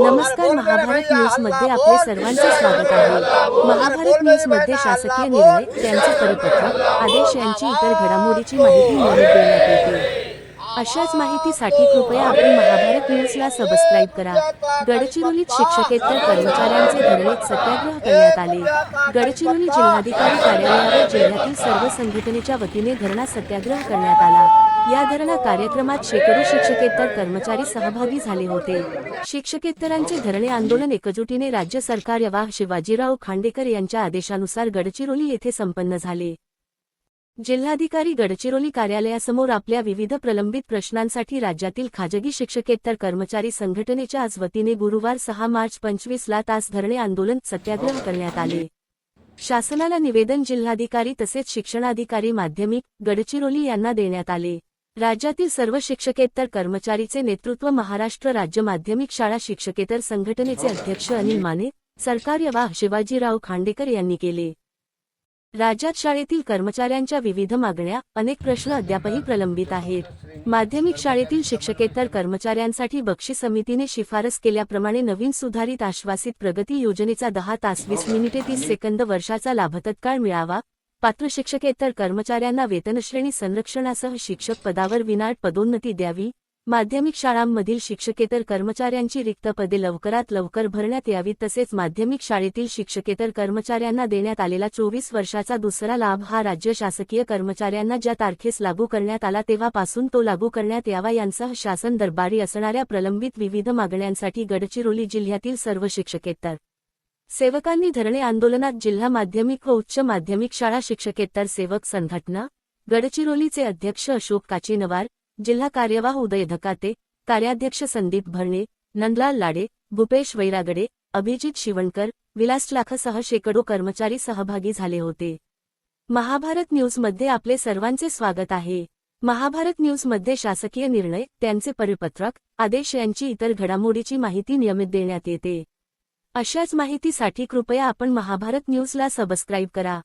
नमस्कार महाभारत न्यूजमध्ये आपले सर्वांचे स्वागत आहे. महाभारत न्यूजमध्ये शासकीय निर्णय त्यांचे परिपत्रक आदेश यांची इतर घडामोडीची माहिती नियमित देण्यात येते. अशाच माहितीसाठी कृपया आपण महाभारत न्यूजला सबस्क्राईब करा. गडचिरोलीत शिक्षकेतर कर्मचाऱ्यांचे धरणीत सत्याग्रह करण्यात आले. गडचिरोली जिल्हाधिकारी कार्यालयावर जिल्ह्यातील सर्व संघटनेच्या वतीने धरणा सत्याग्रह करण्यात आला. या धरणा कार्यक्रमात शेकडो शिक्षकेतर कर्मचारी सहभागी झाले होते. शिक्षकेतरांचे धरणे आंदोलन एकजुटीने राज्य सरकार यवा शिवाजीराव खांडेकर यांच्या आदेशानुसार गडचिरोली येथे संपन्न झाले. जिल्हाधिकारी गडचिरोली कार्यालयासमोर आपल्या विविध प्रलंबित प्रश्नांसाठी राज्यातील खाजगी शिक्षकेतर कर्मचारी संघटनेच्या आज वतीने गुरुवार सहा मार्च पंचवीसला तास धरणे आंदोलन सत्याग्रह करण्यात आले. शासनाला निवेदन जिल्हाधिकारी तसेच शिक्षणाधिकारी माध्यमिक गडचिरोली यांना देण्यात आले. राज्यातील सर्व शिक्षकेतर कर्मचारीचे नेतृत्व महाराष्ट्र राज्य माध्यमिक शाळा शिक्षकेतर संघटनेचे अध्यक्ष अनिल माने सरकार शिवाजीराव खांडेकर यांनी केले. राज्यात शाळेतील कर्मचाऱ्यांच्या विविध मागण्या अनेक प्रश्न अद्यापही प्रलंबित आहेत. माध्यमिक शाळेतील शिक्षकेतर कर्मचाऱ्यांसाठी बक्षीस समितीने शिफारस केल्याप्रमाणे नवीन सुधारित आश्वासित प्रगती योजनेचा दहा तास वीस मिनिटे तीस सेकंद वर्षाचा लाभ तत्काळ मिळावा पात्र शिक्षकेतर कर्मचाऱ्यांना वेतनश्रेणी संरक्षणासह शिक्षक पदावर विनाट पदोन्नती द्यावी. माध्यमिक शाळांमधील शिक्षकेतर कर्मचाऱ्यांची रिक्त पदे लवकरात लवकर भरण्यात यावीत तसेच माध्यमिक शाळेतील शिक्षकेतर कर्मचाऱ्यांना देण्यात आलेला चोवीस वर्षाचा दुसरा लाभ हा राज्य शासकीय कर्मचाऱ्यांना ज्या तारखेस लागू करण्यात आला तेव्हापासून तो लागू करण्यात यावा यांसह शासन दरबारी असणाऱ्या प्रलंबित विविध मागण्यांसाठी गडचिरोली जिल्ह्यातील सर्व शिक्षकेतर सेवकांनी धरणे आंदोलनात जिल्हा माध्यमिक व उच्च माध्यमिक शाळा शिक्षकेतर सेवक संघटना गडचिरोलीचे अध्यक्ष अशोक काचेनवार जिल्हा कार्यवाह उदय धकाते कार्याध्यक्ष संदीप भरणे नंदलाल लाडे भूपेश वैरागडे अभिजित शिवणकर विलास लाखसह शेकडो कर्मचारी सहभागी झाले होते. महाभारत न्यूजमध्ये आपले सर्वांचे स्वागत आहे. महाभारत न्यूजमध्ये शासकीय निर्णय त्यांचे परिपत्रक आदेश यांची इतर घडामोडीची माहिती नियमित देण्यात येते. अशाच माहितीसाठी कृपया आपण महाभारत न्यूजला सबस्क्राईब करा.